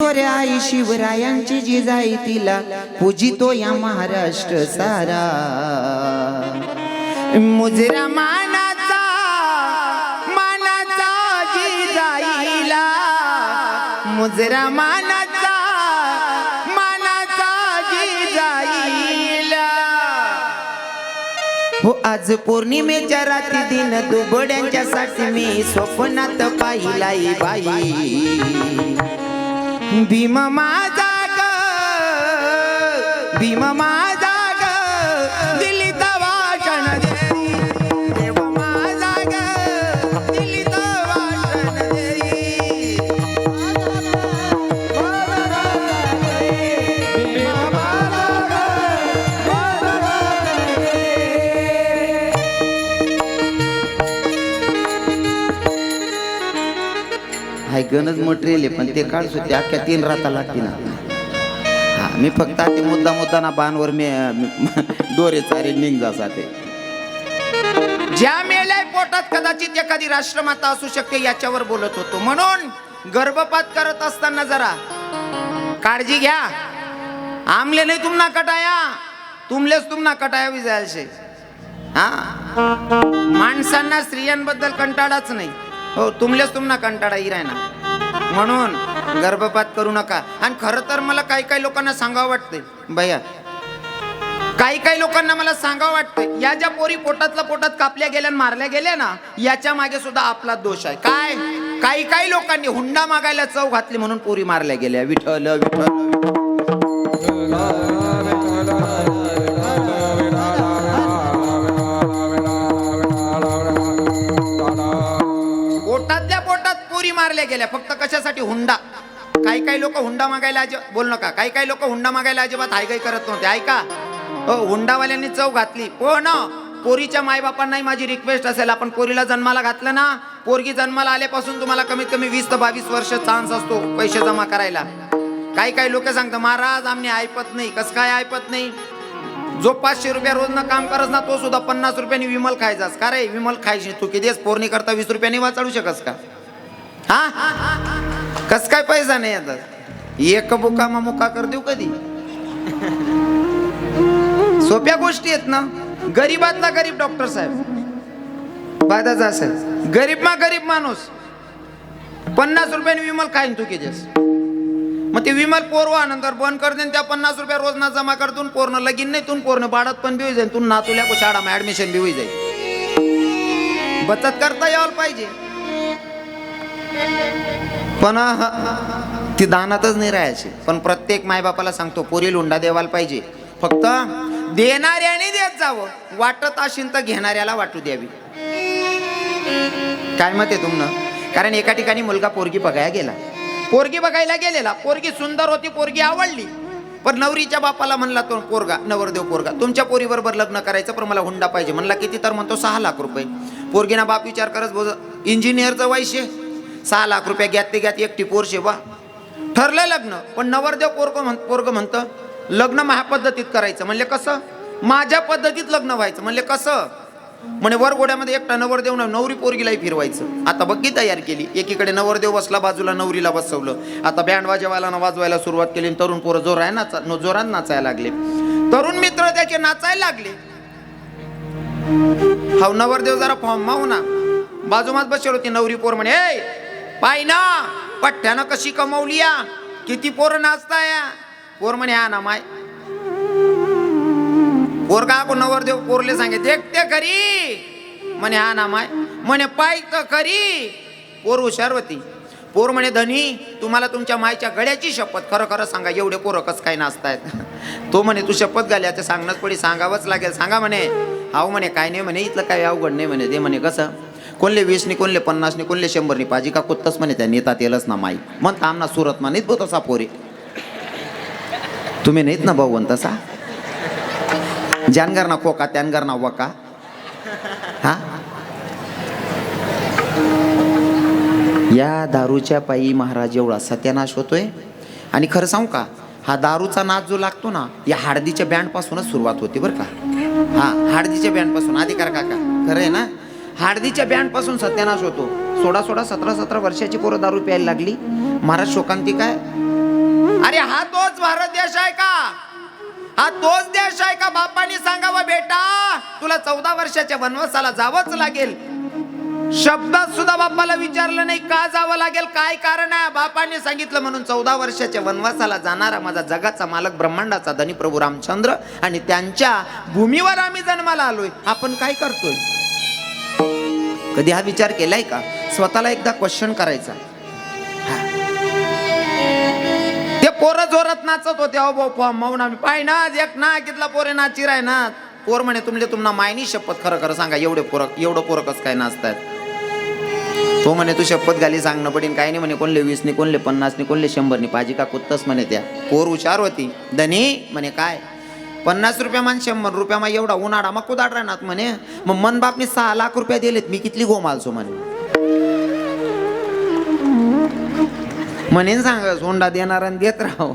आई शिवरायांची जी जाई तिला पूजितो या महाराष्ट्र सारा. मुजरा मानाचा मानाचा जी जाईला. मुजरा मानाचा मानाचा जी जाईला. हो आज पौर्णिमेच्या रात्री दिन दुबड्यांच्या साठी मी स्वप्नात पाहिलाय बाई. भीम माझा ग भीम माझा हाय गणच मटेरियल आहे पण ते काढ सुद्धा अख्ख्या तीन राता लागते ना हा मी फक्त ते मुद्दा मुद्दा ना बाणवर मी डोरे चारे निघ ते ज्या मेल्या पोटात कदाचित एखादी राष्ट्रमाता असू शकते याच्यावर बोलत होतो. म्हणून गर्भपात करत असताना जरा काळजी घ्या. आमले नाही तुम्हाला कटाया तुमलेच तुम्हाला कटाया विजायचे हा? माणसांना स्त्रियांबद्दल कंटाळाच नाही. हो तुमल्याच तुम्हाला कंटाळा येई ना म्हणून गर्भपात करू नका. आणि खरं तर मला काही काही लोकांना सांगावं वाटतंय. भैया काही काही लोकांना मला सांगावं वाटतंय. या ज्या पोरी पोटातल्या पोटात कापल्या गेल्या मारल्या गेल्या ना याच्या मागे सुद्धा आपला दोष आहे. काय? काही काही लोकांनी हुंडा मागायला चव घातली म्हणून पोरी मारल्या गेल्या. विठल विठल मारल्या गेल्या. फक्त कशासाठी? हुंडा. काही काही लोक हुंडा मागायला अजिबात बोल नका. काही काही लोक हुंडा मागायला अजिबात हायगाई करत नव्हते. ऐका. हो हुंडावाल्यांनी चव घातली. हो ना पोरीच्या मायबापांनाही माझी रिक्वेस्ट असेल. आपण पोरीला जन्माला घातलं ना पोरगी जन्माला आल्यापासून तुम्हाला कमीत कमी वीस ते बावीस वर्ष चान्स असतो पैसे जमा करायला. काही काही लोक सांगतात महाराज आम्ही ऐपत नाही. कस काय ऐपत नाही? जो पाचशे रुपया रोजनं काम करस ना तो सुद्धा पन्नास रुपयांनी विमल खायचास. का रे? विमल खायची तू किती पोरणी करता वीस रुपयांनी वाचाडू शकस का? हा? कस काय पैसा नाही आता? एक बुकामा मुका कर देऊ कधी? सोप्या गोष्टी आहेत ना? गरीबातला गरीब डॉक्टर साहेब. बादाचा साहेब. गरीब मा गरीब माणूस. पन्नास रुपयाने विमल खाईन तू केजेस मग ते विमल पोरवा नंतर बंद कर देन त्या पन्नास रुपया रोज ना जमा करतून पोरनं लगीन नाही तून पोरनं बाळात पण बी जाईल तू नातुल्या को शाळा ऍडमिशन बी जाईल बचत करता यावं पाहिजे. पण ती दानातच नाही राहायची. पण प्रत्येक मायबापाला सांगतो पोरी हुंडा देवाला पाहिजे. फक्त देणाऱ्याने देत जावं. वाटत असेल तर घेणाऱ्याला वाटू द्यावी. काय मत आहे तुमनं? कारण एका ठिकाणी मुलगा पोरगी बघायला गेला. पोरगी बघायला गेलेला. पोरगी सुंदर होती पोरगी आवडली. पण नवरीच्या बापाला म्हणला तो पोरगा नवरदेव पोरगा तुमच्या पोरी बरोबर लग्न करायचं पण मला हुंडा पाहिजे. म्हणला किती तर म्हणतो सहा लाख रुपये. पोरगीना बाप विचार करत बोल इंजिनियरचं वैशे सहा लाख रुपये घ्यात ते घ्यात एकटी पोर शेवा ठरलं लग्न पण नवरदेव पोरग म्हण पोरग म्हणतं लग्न माझ्या पद्धतीत करायचं. म्हणले कसं? माझ्या पद्धतीत लग्न व्हायचं. म्हणले कसं? म्हणे वरघोड्यामध्ये एकटा नवरदेव नवरी पोरगीलाही फिरवायचं. आता बघी तयार केली. एकीकडे नवरदेव बसला बाजूला नवरीला बसवलं. आता बँड वाजवायला वाजवायला सुरुवात केली आणि तरुण पोरं जोराय नाचा जोरात नाचायला लागले. तरुण मित्र त्याचे नाचायला लागले. हा नवरदेव जरा फॉर्म माऊ ना. बाजूमात बसेल होती नवरी पोर म्हणे पाय ना पठ्ठ्यानं कशी कमवली या किती पोरं नाचताय? पोर म्हणे हा ना माय. पोर का को नवरदेव पोरले सांगे देखते खरी. म्हणे हा ना माय. म्हणे पाय तर खरी. पोर हुशार होती. पोर म्हणे धनी तुम्हाला तुमच्या मायच्या गळ्याची शपथ खरं खरं सांगा एवढे पोरं कस काय नाचतायत? तो म्हणे तू शपथ घाल्या ते सांगणंच पडी सांगावंच लागेल. सांगा म्हणे. हाव म्हणे काय नाही म्हणे इथलं काय अवघड नाही म्हणे. ते म्हणे कसं? कोणले वीसनी कोणले पन्नासनी कोणले शंभरनी पाजी का कुत्तच म्हणे त्या नेतात येलच ना माई. म्हणता आमना सुरत म्हणत भो तसा पोरे. तुम्ही नाहीत ना भाऊ तसा? जानगर ना कोका त्यानगर ना वका. हा? या दारूच्या पायी महाराज एवढा सत्यानाश होतोय. आणि खरं सांगू का? हा दारूचा नाच जो लागतो ना या हाडदीच्या बँडपासूनच सुरुवात होती बरं का. हा हाडदीच्या बँडपासून. आधी अधिकार काका. खरं आहे ना? हार्दीच्या बँडपासून सत्यानाश होतो. सोळा सोळा सतरा सतरा वर्षाची पोरं दारू प्यायला लागली. महाराज शोकांती काय? अरे हा तोच भारत देश आहे का? हा तोच देश आहे का? बापाने सांगावा बेटा तुला चौदा वर्षाच्या वनवासाला जावंच लागेल. शब्दात सुद्धा बापाला विचारलं नाही का जावं लागेल काय कारण आहे? बापाने सांगितलं म्हणून चौदा वर्षाच्या वनवासाला जाणारा माझा जगाचा मालक ब्रह्मांडाचा धनी प्रभू रामचंद्र आणि त्यांच्या भूमीवर आम्ही जन्माला आलोय. आपण काय करतोय? कधी हा विचार केलाय का? स्वतःला एकदा क्वेश्चन करायचा. हा. ते पोरं जोरात नाचत होते अहो भाऊ मौन आम्ही पाय ना एक ना कितला पोरे नाची राय ना पोर म्हणे तुमले तुम्हाला मायनी शपथ खरं खरं सांगा एवढे पोरक एवढं पोरकच काय नाचतात तो म्हणे तू शपथ घाली सांगणं पडीन काही नाही म्हणे कोणले वीसनी कोणले पन्नासनी कोणले शंभरनी पाजी का कुत्तस? म्हणे त्या पोर हुशार होती. धनी म्हणे काय? पन्नास रुपयामान शंभर रुपयामा एवढा उन्हाळा मग कुदाड राहणार म्हणे. मग मन बापने सहा लाख रुपया दिलेत मी कितली गोमालचो म्हणे. म्हणेन सांग हुंडा देणार आणि देत राहो.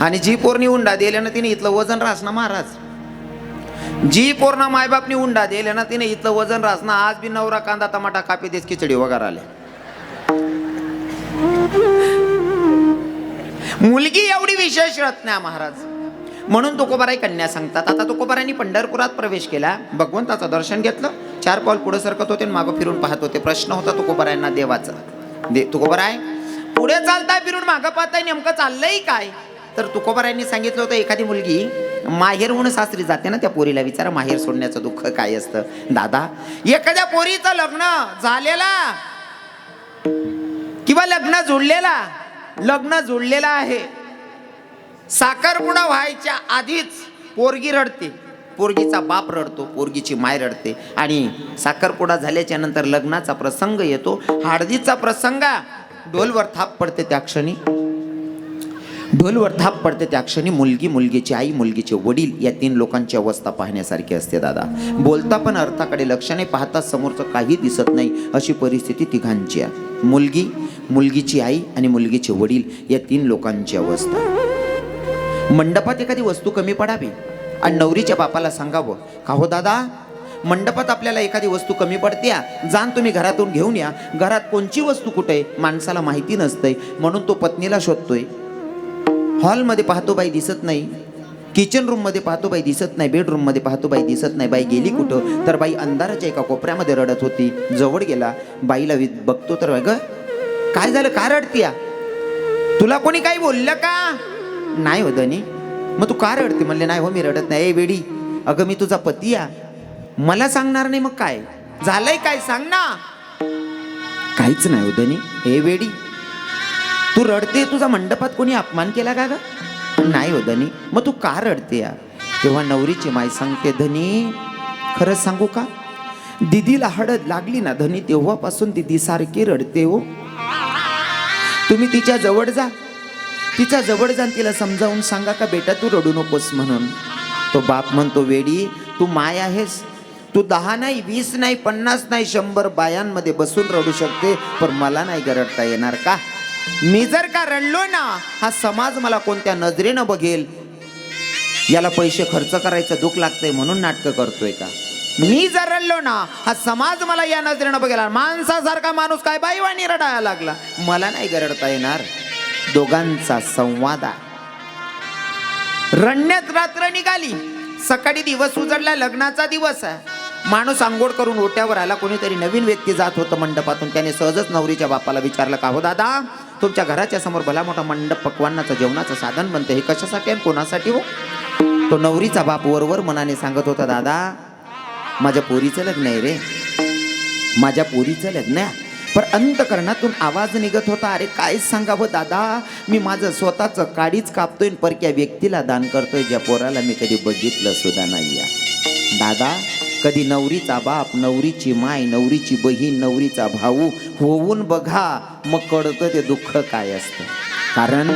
आणि जी पोरणी हुंडा दिल्यानं तिने इथलं वजन रास ना महाराज. जी पोरणा मायबापनी हुंडा दिल्या ना तिने इथलं वजन रास ना आज बी नवरा कांदा टमाटा कापी देस खिचडी वगैरे आले मुलगी एवढी विशेष रत्न आहे महाराज. म्हणून तुकोबाराई कन्या सांगतात. आता तुकोबारांनी पंढरपुरात प्रवेश केला. भगवंताचं दर्शन घेतलं. चार पाऊल पुढे सरकत होते आणि मागं फिरून पाहत होते. प्रश्न होता तुकोबारायांना देवाचा. दे तुकोबाराय पुढे चालताय फिरून मागं पाहताय नेमकं चाललंय काय? तर तुकोबारायांनी सांगितलं होतं एखादी मुलगी माहेर सासरी जाते ना त्या पोरीला. विचारा माहेर सोडण्याचं दुःख काय असतं? दादा एखाद्या पोरीचं लग्न झालेला? किंवा लग्न जोडलेला? लग्न जुळलेला आहे. साखरपुडा व्हायच्या आधीच पोरगी रडते. पोरगीचा बाप रडतो पोरगीची माय रडते. आणि साखरपुडा झाल्याच्यानंतर लग्नाचा प्रसंग येतो. हळदीचा प्रसंग ढोलवर थाप पडते त्या क्षणी. ढोलवर थाप पडते त्या क्षणी मुलगी मुलगीची आई मुलगीचे वडील या तीन लोकांची अवस्था पाहण्यासारखी असते दादा. बोलता पण अर्थाकडे लक्ष नाही पाहता समोरचं काही दिसत नाही अशी परिस्थिती तिघांची आहे. मुलगी मुलगीची आई आणि मुलगीचे वडील या तीन लोकांची अवस्था. मंडपात एखादी वस्तू कमी पडावी आणि नवरीच्या बापाला सांगावं का हो दादा मंडपात आपल्याला एखादी वस्तू कमी पडत्या जाण तुम्ही घरातून घेऊन या. घरात कोणची वस्तू कुठे माणसाला माहिती नसतंय म्हणून तो पत्नीला शोधतोय. हॉलमध्ये पाहतो बाई दिसत नाही किचन रूममध्ये पाहतो बाई दिसत नाही बेडरूममध्ये पाहतो बाई दिसत नाही. बाई गेली कुठं? तर बाई अंधाराच्या एका कोपऱ्यामध्ये रडत होती. जवळ गेला. बाईला वि- बघतो तर ग काय झालं? का रडतीया? तुला कोणी काही बोललं का? नाही हो धनी. मग तू का रडते? म्हणले नाही हो मी रडत नाही. ए वेडी अगं मी तुझा पती या मला सांगणार नाही मग काय? झालंय काय? सांग ना. काहीच नाही हो धनी. ए वेडी तू रडते? तुझा मंडपात कोणी अपमान केला का ग? नाही हो धनी. मग तू का रडते या तेव्हा नवरीची माय सांगते धनी खरंच सांगू का? दिदीला हळद लागली ना धनी तेव्हापासून दिदी सारखी रडते हो. तुम्ही तिच्या जवळ जा. तिच्या जवळ जाऊन तिला समजावून सांगा का बेटा तू रडू नकोस म्हणून. तो बाप म्हणतो वेडी तू माय आहेस. तू दहा नाही वीस नाही पन्नास नाही शंभर बायांमध्ये बसून रडू शकते पण मला नाही गरडता येणार का? मी जर का रडलो ना हा समाज मला कोणत्या नजरेनं बघेल? याला पैसे खर्च करायचं दुःख लागतंय म्हणून नाटकं करतोय का? मी जर रडलो ना हा समाज मला या नजरेनं बघेल. माणसासारखा माणूस काय बाईवाणी रडायला लागला? मला नाही गरडता येणार. दोघांचा संवाद आहे. रडण्यात रात्र निघाली. सकाळी दिवस उजडला लग्नाचा दिवस आहे. माणूस आंघोळ करून ओट्यावर आला कोणीतरी नवीन व्यक्ती जात होतं मंडपातून. त्याने सहजच नवरीच्या बापाला विचारलं का हो दादा? तुमच्या घराच्या समोर भला मोठा मंडप पकवानाचं जेवणाचं साधन बनतं हे कशासाठी आणि कोणासाठी हो? तो नवरीचा बाप वरवर मनाने सांगत होता दादा माझ्या पोरीचं लग्न आहे रे. माझ्या पोरीचं लग्न आहे. पर अंतकरणातून आवाज निघत होता. अरे काय सांगावं हो दादा? मी माझं स्वतःचं काडीच कापतोय आणि परक्या व्यक्तीला दान करतोय. ज्या पोराला मी कधी बघितलं सुद्धा नाही दादा कधी नवरीचा बाप नवरीची माय नवरीची बहीण नवरीचा भाऊ होऊन बघा मग कळतं ते दुःख काय असतं. कारण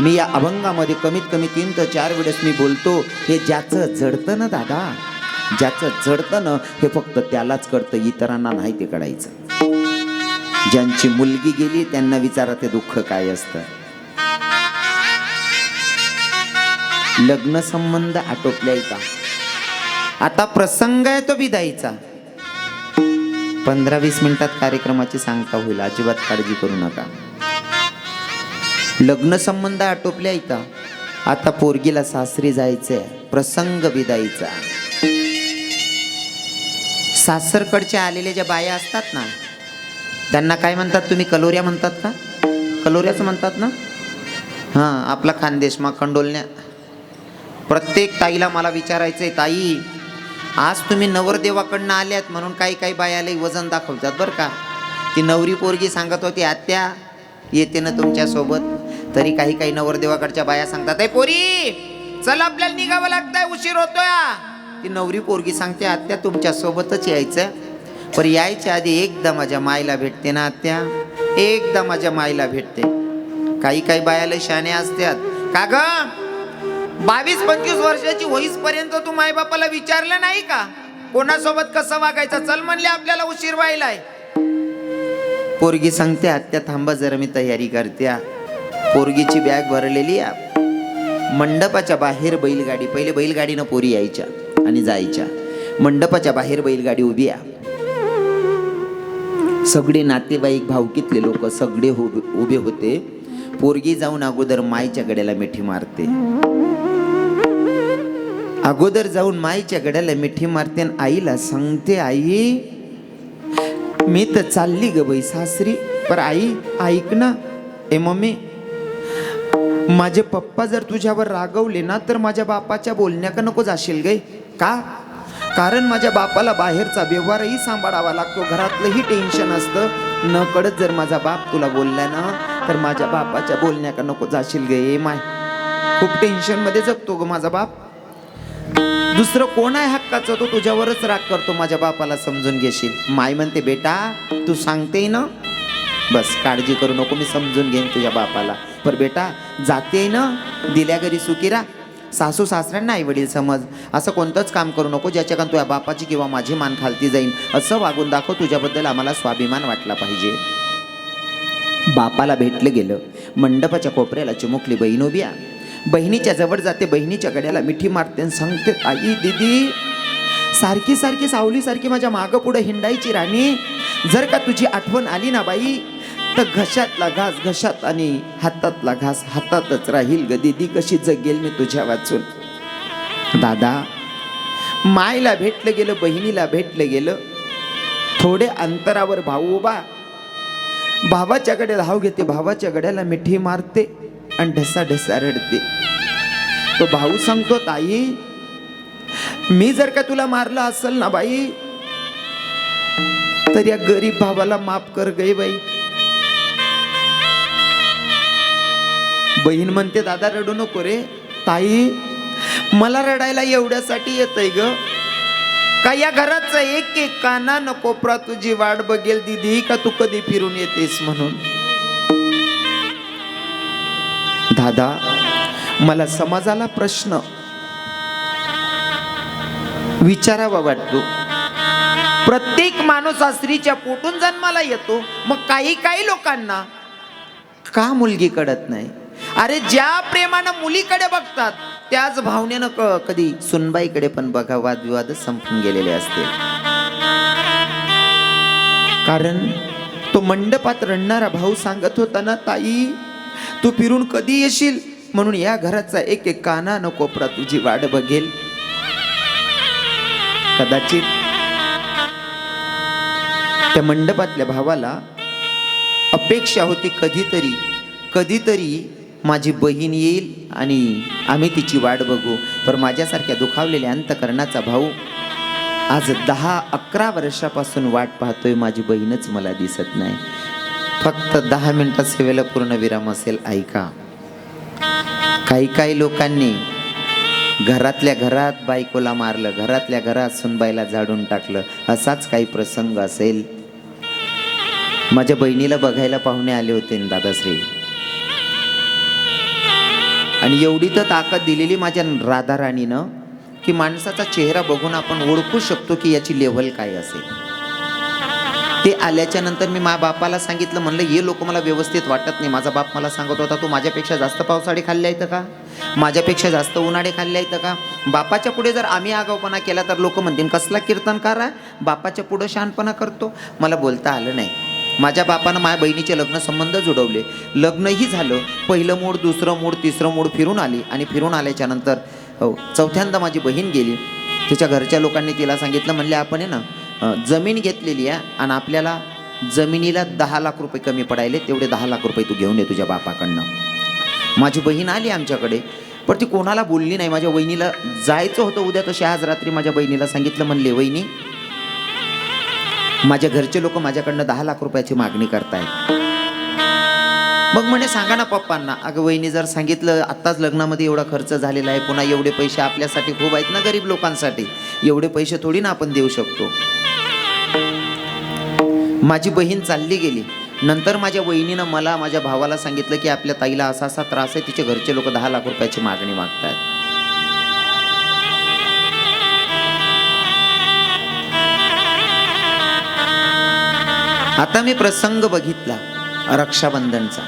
मी या अभंगामध्ये कमीत कमी तीन ते चार वेळेस मी बोलतो हे ज्याचं जडतं ना दादा? ज्याचं जडतं ना हे फक्त त्यालाच कळतं इतरांना नाही ते कळायचं. ज्यांची मुलगी गेली त्यांना विचारा ते दुःख काय असतं. लग्न संबंध आटोपलाय का? आता प्रसंग आहे तो विदाईचा पंधरा वीस मिनिटात कार्यक्रमाची सांगता होईल अजिबात काळजी करू नका. लग्न संबंध आटोपल्या इथं आता पोरगीला सासरी जायचंय प्रसंग विदाईचा सासरकडच्या आलेल्या ज्या बाया असतात ना त्यांना काय म्हणतात तुम्ही? कलोऱ्या म्हणतात का? कलोऱ्याचं म्हणतात ना? हां आपला खानदेश माखंडोलण्या प्रत्येक ताईला मला विचारायचं आहे ताई आज तुम्ही नवरदेवाकडनं आल्यात म्हणून काही काही बायाला वजन दाखवतात बरं का. ती नवरी पोरगी सांगत होती आत्या येते ना तुमच्यासोबत तरी काही काही नवरदेवाकडच्या बाया सांगतात आहे पोरी चल आपल्याला निघावं लागतंय उशीर होतोय. ती नवरी पोरगी सांगते आत्या तुमच्यासोबतच यायचं पण यायच्या आधी एकदा माझ्या मायला भेटते ना आत्या. एकदा माझ्या मायला भेटते. काही काही बायाला शाने असतात. का ग? बावीस पंचवीस वर्षाची होईसपर्यंत तू मायबापाला विचारलं नाही का? कोणासोबत कसं वागायचं? चल म्हणले आपल्याला उशीर व्हायलाय पोरगी सांगते आत्या थांबा जरा मी तयारी करत्या पोरगीची बॅग भरलेली या मंडपाच्या बाहेर बैलगाडी पहिले बैलगाडीनं पोरी यायच्या आणि जायच्या. मंडपाच्या बाहेर बैलगाडी उभी आहे. सगळे नातेवाईक भावकीतले लोक सगळे उभे उभे होते. पोरगी जाऊन अगोदर मायच्या गड्याला मिठी मारते. अगोदर जाऊन माईच्या गड्याला मिठी मारते आणि आईला सांगते आई मी तर चालली ग बाई सासरी पर आई ऐक ना ए मम्मी माझे पप्पा जर तुझ्यावर रागवले ना तर माझ्या बापाच्या बोलण्या का नको जाशील गे. का? कारण माझ्या बापाला बाहेरचा व्यवहारही सांभाळावा लागतो. घरातलंही टेन्शन असतं. न कळत जर माझा बाप तुला बोलला ना तर माझ्या बापाच्या बोलण्या का नको जाशील गे माय. खूप टेन्शनमध्ये जगतो ग माझा बाप. दुसरं कोण आहे हक्काचं? तो तुझ्यावरच राग करतो माझ्या बापाला समजून घेशील. माय म्हणते बेटा तू सांगते ना? बस काळजी करू नको मी समजून घेईन तुझ्या बापाला. पर बेटा जाते ना? दिल्या घरी सुकिरा सासू सासऱ्यांना आई वडील समज. असं कोणतंच काम करू नको ज्याच्याकडून तुझ्या बापाची किंवा माझी मान खालती जाईन. असं वागून दाखव तुझ्याबद्दल आम्हाला स्वाभिमान वाटला पाहिजे. बापाला भेटलं गेलं. मंडपाच्या कोपऱ्याला चिमुकली बहीण उभ्या बहिणीच्या जवळ जाते बहिणीच्या गड्याला मिठी मारते आणि सांगते आई दीदी सारखी सारखी सावलीसारखी माझ्या मागं पुढं हिंडायची राणी. जर का तुझी आठवण आली ना बाई तर घशातला घास घशात आणि हातातला घास हातातच राहील ग. दिदी कशी जगेल मी तुझ्या वाचून? दादा मायला भेटलं गेलं बहिणीला भेटलं गेलं. थोडे अंतरावर भाऊ उभा. भावाच्याकडे धाव घेते भावाच्या गड्याला मिठी मारते आणि ढसा ढसा रडते. तो भाऊ सांगतो ताई मी जर का तुला मारलं असेल ना बाई तर या गरीब भावाला माफ कर गई बाई. बहीण म्हणते दादा रडू नको रे. ताई मला रडायला एवढ्यासाठी येतय ग. का या घराचा एक एक काना नको प्रा तुझी वाट बघेल दिदी का तू कधी फिरून येतेस म्हणून? दादा मला समाजाला प्रश्न विचारावा वाटतो. प्रत्येक माणूस हा स्त्रीच्या पोटून जन्माला येतो मग काही काही लोकांना का मुलगी कळत नाही? अरे ज्या प्रेमानं मुलीकडे बघतात त्याच भावनेनं क कधी सुनबाईकडे पण बघा वादविवाद संपून गेलेले असते कारण तो मंडपात रडणारा भाऊ सांगत होता ना ताई तू फिरून कधी येशील? म्हणून या घराचा एक एक काना न कोपरा तुझी वाट बघेल. कदाचित त्या मंडपातल्या भावाला अपेक्षा होती कधीतरी कधीतरी माझी बहीण येईल आणि आम्ही तिची वाट बघू. पर माझ्यासारख्या दुखावलेल्या अंतकरणाचा भाऊ आज दहा अकरा वर्षापासून वाट पाहतोय. माझी बहीणच मला दिसत नाही. फक्त दहा मिनिटात सेवेला पूर्ण विराम असेल ऐका. काही काही लोकांनी घरातल्या घरात बायकोला मारलं घरातल्या घरात सुनबाईला झाडून टाकलं. असाच काही प्रसंग असेल. माझ्या बहिणीला बघायला पाहुणे आले होते दादाश्री. आणि एवढी तर ताकद दिलेली माझ्या राधा राणीनं की माणसाचा चेहरा बघून आपण ओळखू शकतो की याची लेव्हल काय असेल. ते आल्याच्यानंतर मी माझ्या बापाला सांगितलं म्हणलं हे लोक मला व्यवस्थित वाटत नाही. माझा बाप मला सांगत होता तू माझ्यापेक्षा जास्त पावसाळे खाल्ले आहेत का? माझ्यापेक्षा जास्त उन्हाळे खाल्ले आहेत का? बापाच्या पुढे जर आम्ही आगाऊपणा केला तर लोक म्हणतील कसला कीर्तनकार आहे बापाच्या पुढे शहाणपणा करतो. मला बोलता आलं नाही. माझ्या बापानं माझ्या बहिणीचे लग्न संबंध जुडवले. लग्नही झालं. पहिलं मूड दुसरं मूड तिसरं मूड फिरून आली आणि फिरून आल्याच्यानंतर हो चौथ्यांदा माझी बहीण गेली. तिच्या घरच्या लोकांनी तिला सांगितलं म्हणले आपण आहे ना जमीन घेतलेली आहे आणि आपल्याला जमिनीला दहा लाख रुपये कमी पडायले तेवढे दहा लाख रुपये तू घेऊन ये तुझ्या बापाकडनं. माझी बहीण आली आमच्याकडे पण ती कोणाला बोलली नाही. माझ्या वहिनीला जायचं होतं उद्या तशी आज रात्री माझ्या बहिणीला सांगितलं म्हणले वहिनी माझ्या घरचे लोक माझ्याकडनं दहा लाख रुपयाची मागणी करतायत. मग म्हणे सांगा ना पप्पांना. अगं वहिनी जर सांगितलं आत्ताच लग्नामध्ये एवढा खर्च झालेला आहे पुन्हा एवढे पैसे आपल्यासाठी खूप आहेत ना गरीब लोकांसाठी. एवढे पैसे थोडी ना आपण देऊ शकतो. माझी बहीण चालली गेली. नंतर माझ्या वहिनीनं मला माझ्या भावाला सांगितलं की आपल्या ताईला असा असा त्रास आहे तिचे घरचे लोक दहा लाख रुपयाची मागणी मागतात आता मी प्रसंग बघितला रक्षाबंधनचा.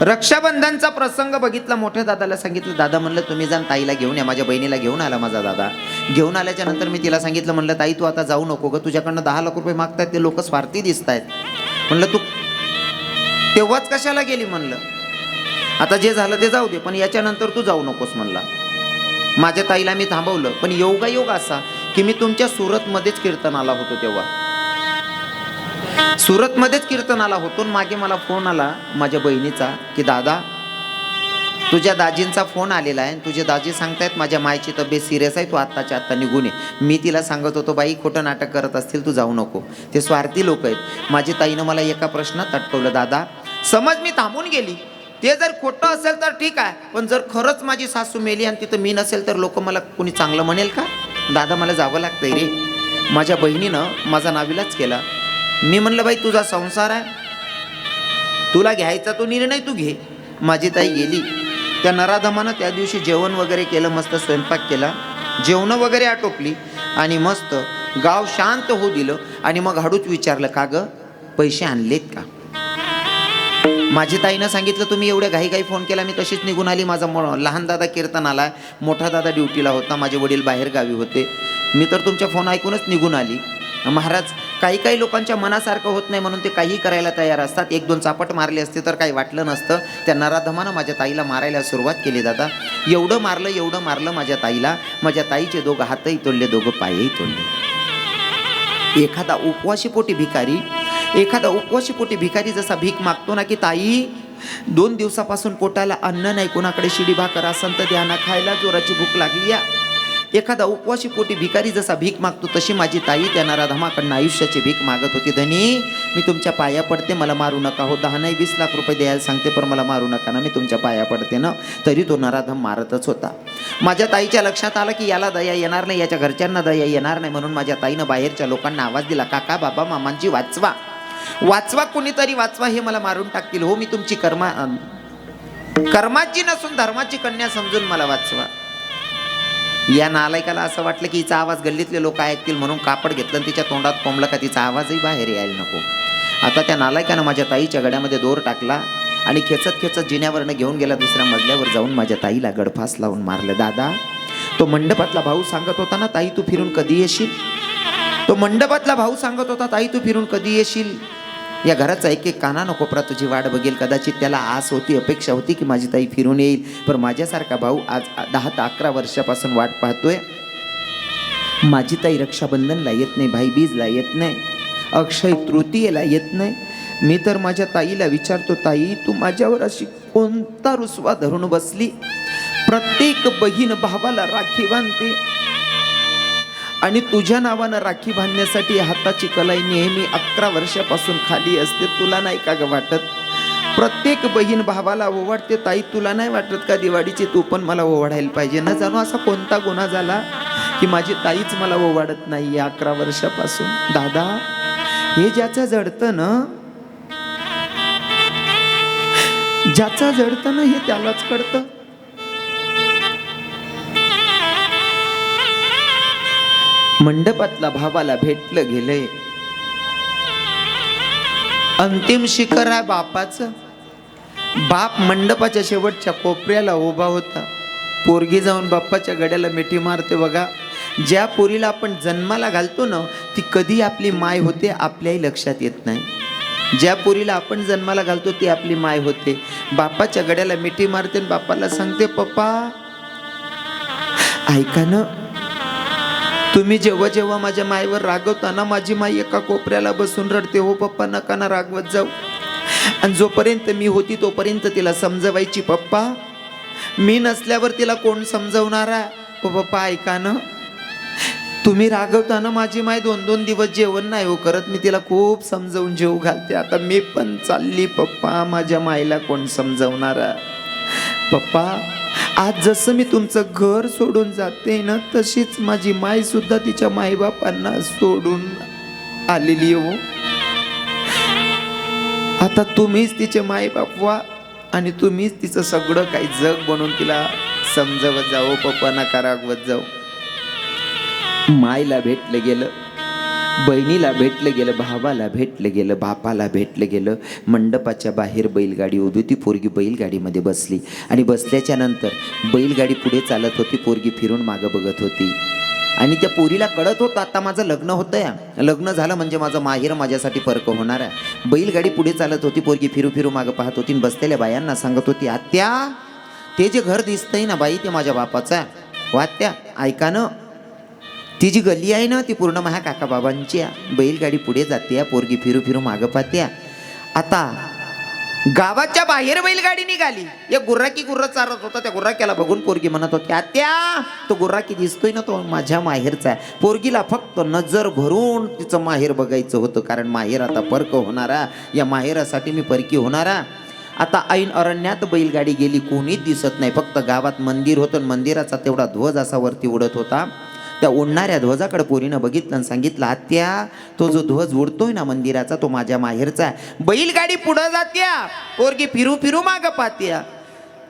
रक्षाबंधनचा प्रसंग बघितला मोठ्या दादाला सांगितलं दादा म्हणलं तुम्ही जाण ताईला घेऊन या माझ्या बहिणीला घेऊन आला माझा दादा. घेऊन आल्याच्यानंतर मी तिला सांगितलं म्हणलं ताई तू आता जाऊ नको ग तुझ्याकडनं दहा लाख रुपये मागतायत ते लोक स्वार्थी दिसत आहेत म्हणलं तू तेव्हाच कशाला गेली? म्हणलं. आता जे झालं ते जाऊ दे पण याच्यानंतर तू जाऊ नकोस म्हणला. माझ्या ताईला मी थांबवलं पण योगायोग असा की मी तुमच्या सुरतमध्येच कीर्तनाला होतो तेव्हा. सुरतमध्येच कीर्तनाला होतो मागे मला फोन आला माझ्या बहिणीचा की दादा तुझ्या दाजींचा फोन आलेला आहे तुझे दाजी सांगतायत माझ्या मायची तब्येत सिरियस आहे तू आत्ताच्या आत्ता निघून ये. मी तिला सांगत होतो बाई खोटं नाटक करत असतील तू जाऊ नको. ते स्वार्थी लोक आहेत. माझी ताईनं मला एका प्रश्नात अटकवलं दादा समज मी थांबून गेली ते जर खोटं असेल तर ठीक आहे पण जर खरंच माझी सासू मेली आणि तिथं मी नसेल तर लोक मला कोणी चांगलं म्हणेल का? दादा मला जावं लागतंय रे. माझ्या बहिणीनं माझा नाविलाच केला. मी म्हणलं बाई तुझा संसार आहे. तुला घ्यायचा तो निर्णय तू घे. माझी ताई गेली. त्या नराधमानं त्या दिवशी जेवण वगैरे केलं मस्त स्वयंपाक केला. जेवणं वगैरे आटोपली आणि मस्त गाव शांत होऊ दिलं आणि मग हाडूच विचारलं का ग पैसे आणलेत का? माझी ताईनं सांगितलं तुम्ही एवढ्या घाई घाई फोन केला मी तशीच निघून आली. माझा मो लहान दादा कीर्तन आला मोठा दादा ड्युटीला होता. माझे वडील बाहेर गावी होते. मी तर तुमच्या फोन ऐकूनच निघून आली. महाराज काही काही लोकांच्या मनासारखं होत नाही म्हणून ते काही करायला तयार असतात. एक दोन चापट मारले असते तर काही वाटलं नसतं. त्या नराधमानं माझ्या ताईला मारायला सुरुवात केली दादा. एवढं मारलं एवढं मारलं माझ्या ताईला. माझ्या ताईचे दोघं हातही तोडले दोघं पायही तोडले. एखादा उपवाशी पोटी भिकारी एखादा उपवाशी पोटी भिकारी जसा भीक मागतो ना की ताई दोन दिवसापासून पोटाला अन्न नाही कोणाकडे शिडी भाकर असन तर द्या ना खायला जोराची भूक लागली या. एखादा उपवाशी पोटी भिकारी जसा भीक मागतो तशी माझी ताई त्या नराधमाकडनं आयुष्याची भीक मागत होती. धनी मी तुमच्या पाया पडते मला मारू नका. हो दहा नाही वीस लाख रुपये द्यायला सांगते पण मला मारू नका ना मी तुमच्या पाया पडते ना. तरी तो नराधम मारतच होता. माझ्या ताईच्या लक्षात आलं की याला दया येणार नाही याच्या घरच्यांना दया येणार नाही म्हणून माझ्या ताईनं बाहेरच्या लोकांना आवाज दिला काका बाबा मामांची वाचवा. वाचवा कुणीतरी वाचवा हे मला मारून टाकतील. हो मी तुमची कर्मा कर्माची नसून धर्माची कन्या समजून मला वाचवा. या नालायकाला असं वाटलं की हिचा आवाज गल्लीतले लोक ऐकतील म्हणून कापड घेतलं आणि तिच्या तोंडात कोंबलं का तिचा आवाजही बाहेर यायला नको. आता त्या नालायकानं माझ्या ताईच्या गड्यामध्ये दोर टाकला आणि खेचत खेचत जिन्यावरनं घेऊन गेला दुसऱ्या मजल्यावर जाऊन माझ्या ताईला गडफास लावून मारलं. दादा तो मंडपातला भाऊ सांगत होता ना ताई तू फिरून कधी येशील? तो मंडपातला भाऊ सांगत होता ताई तू फिरून कधी येशील? या घराचा एक एक काना नकोपरा तुझी वाट बघेल. कदाचित त्याला आस होती अपेक्षा होती की माझी ताई फिरून येईल. पण माझ्यासारखा भाऊ आज दहा ते अकरा वर्षापासून वाट पाहतोय. माझी ताई रक्षाबंधनला येत नाही भाईबीजला येत नाही अक्षय तृतीयेला येत नाही. मी तर माझ्या ताईला विचारतो ताई तू माझ्यावर अशी कोणता रुसवा धरून बसली? प्रत्येक बहीण भावाला राखी बांधते आणि तुझ्या नावानं राखी बांधण्यासाठी हाताची कलाई नेहमी अकरा वर्षापासून खाली असते तुला नाही का ग वाटत? प्रत्येक बहीण भावाला ओवाडते ताई तुला नाही वाटत का दिवाळीची तू पण मला ओवाढायला पाहिजे? ना जाणू असा कोणता गुन्हा झाला की माझी ताईच मला ओवाडत नाही आहे अकरा वर्षापासून? दादा हे ज्याचं जडतं ना ज्याचं जडतं ना हे त्यालाच कळतं. मंडपातला भावाला भेटलं गेलंय. अंतिम शिखर आहे बापाचं. बाप मंडपाच्या शेवटच्या कोपऱ्याला उभा होता. पोरगी जाऊन बाप्पाच्या गड्याला मिठी मारते बघा. ज्या पोरीला आपण जन्माला घालतो ना ती कधी आपली माय होते आपल्याही लक्षात येत नाही. ज्या पोरीला आपण जन्माला घालतो ती आपली माय होते. बापाच्या गड्याला मिठी मारते आणि बापाला सांगते पप्पा ऐका ना तुम्ही जेव्हा जेव्हा माझ्या मायवर रागवताना माझी माई एका कोपऱ्याला बसून रडते हो पप्पा नका ना रागवत जाऊ. आणि जोपर्यंत मी होती तोपर्यंत तिला समजवायची पप्पा मी नसल्यावर तिला कोण समजवणार आहे? हो पप्पा ऐका ना. तुम्ही रागवताना माझी माय दोन दोन दिवस जेवण नाही हो करत. मी तिला खूप समजवून जेव घालते. आता मी पण चालली पप्पा. माझ्या माईला कोण समजवणार पप्पा आज जसं मी तुमचं घर सोडून जाते ना तशीच माझी माय सुद्धा तिच्या माईबापांना सोडून आलेली हो. आता तुम्हीच तिचे माईबाप व्हा आणि तुम्हीच तिचं सगळं काही जग बनवून तिला समजवत जाओ पप्पा नका रागवत जाऊ मायला भेटलं गेलं. बहिणीला भेटलं गेलं भावाला भेटलं गेलं बापाला भेटलं गेलं मंडपाच्या बाहेर बैलगाडी उभी होती पोरगी बैलगाडीमध्ये बसली. आणि बसल्याच्या नंतर बैलगाडी पुढे चालत होती पोरगी फिरून मागं बघत होती. आणि त्या पोरीला कळत होतं आता माझं लग्न होतं या लग्न झालं म्हणजे माझं माहेर माझ्यासाठी फरक होणार आहे. बैलगाडी पुढे चालत होती पोरगी फिरू फिरू मागं पाहत होती आणि बसलेल्या बायांना सांगत होती आत्या ते जे घर दिसतंय ना बाई ते माझ्या बापाचं आहे. वात्या ऐका ना ती जी गल्ली आहे ना ती पूर्ण माझ्या काकाबाबांची आहे. बैलगाडी पुढे जाते पोरगी फिरू फिरू मागं पाहत्या आता गावाच्या बाहेर बैलगाडी निघाली. एक गुर्राकी गुर्र चारत होता त्या गुर्राक्याला बघून पोरगी म्हणत होती आत्या तो गुर्राकी दिसतोय ना तो माझ्या माहेरचा आहे. पोरगीला फक्त नजर भरून तिचं माहेर बघायचं होतं कारण माहेर आता परक होणारा या माहेरासाठी मी परकी होणारा. आता ऐन अरण्यात बैलगाडी गेली कोणीच दिसत नाही फक्त गावात मंदिर होतं आणि मंदिराचा तेवढा ध्वज असा वरती उडत होता. त्या उडणाऱ्या ध्वजाकडे पोरीनं बघितलं आणि सांगितलं आत्या तो जो ध्वज उडतोय ना मंदिराचा तो माझ्या माहेरचा आहे. बैलगाडी पुढं जात्या. पोरगी फिरू फिरू माग पात्या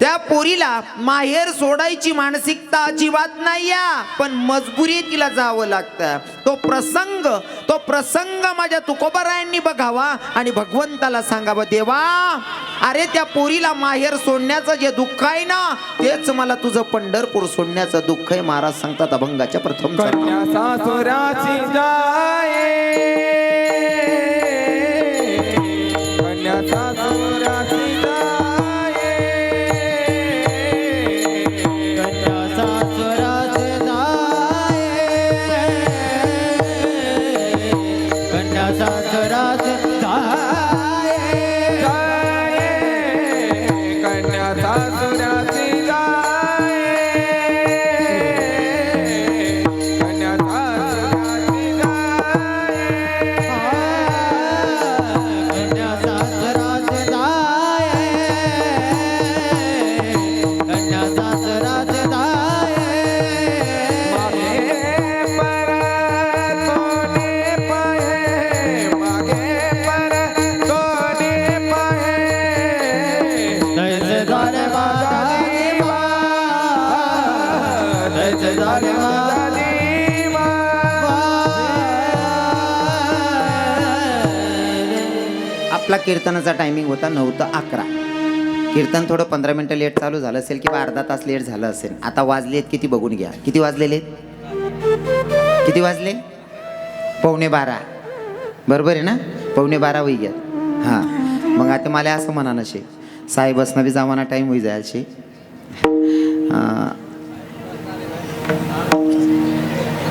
त्या पोरीला माहेर सोडायची मानसिकता अजिबात नाही या पण मजबुरी तिला जावं लागतं. तो प्रसंग तो प्रसंग माझ्या तुकोबरायांनी बघावा आणि भगवंताला सांगावं देवा अरे त्या पोरीला माहेर सोडण्याचं जे दुःख आहे ना तेच मला तुझं पंढरपूर सोडण्याचं दुःख आहे महाराज सांगतात अभंगाच्या प्रथम कीर्तनाचा टायमिंग होता नऊ ते अकरा. कीर्तन थोडं पंधरा मिनटं लेट चालू झालं असेल किंवा अर्धा तास लेट झालं असेल. आता वाजले आहेत किती बघून घ्या. किती वाजलेले? आहेत? किती वाजले? पावणे बारा. बरोबर आहे ना? पावणे बारा होई घ्या हां. मग आता मला असं म्हणा नशे साहेब असणं बी जावाना टाईम होई जायचे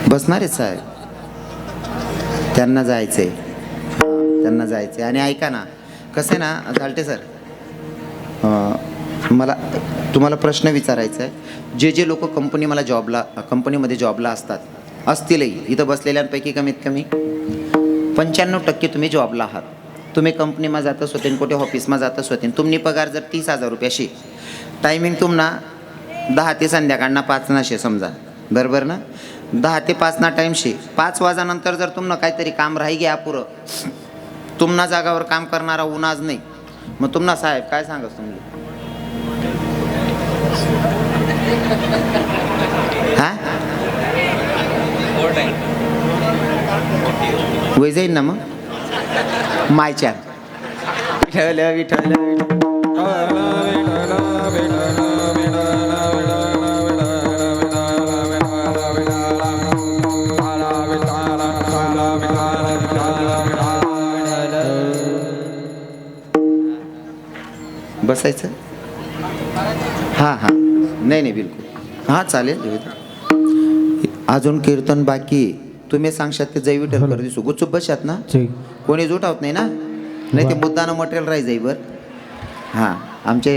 बसणार आहेत साहेब. त्यांना जायचंय. आहे त्यांना जायचंय. आणि ऐका ना कसं आहे ना झालटे सर. मला तुम्हाला प्रश्न विचारायचा आहे. जे जे लोक कंपनी मला जॉबला कंपनीमध्ये जॉबला असतात असतीलही इथं बसलेल्यांपैकी कमीत कमी पंच्याण्णव टक्के तुम्ही जॉबला आहात. तुम्ही कंपनीमा जाता होते कुठे ऑफिसमा जाता स्वतीन तुम्ही पगार जर तीस हजार रुपयाशी टायमिंग तुम्हाला दहा ते संध्याकाळना पाच ना शे समजा. बरोबर ना? दहा ते पाच ना पाच वाजानंतर जर तुम्हाला काहीतरी काम राही घ्या पुरं तुम्हा जागावर काम करणारा उन्हाज नाही. मग तुम्हाला साहेब काय सांगा तुम्ही? वय जाईन ना मग? मायच्या ठेवल्या विठवल्या बसायचं हां हां. नाही नाही बिलकुल. हां चालेल अजून कीर्तन बाकी. तुम्ही सांगशात ते जै विठ्ठल कर दिसू. गुच्चूप बसत ना? कोणी जुटावत नाही ना? नाही ते मुद्दानं मटेरियल राहायचं बर हां आमचे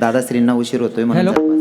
दादाश्रींना उशीर होतोय म्हणून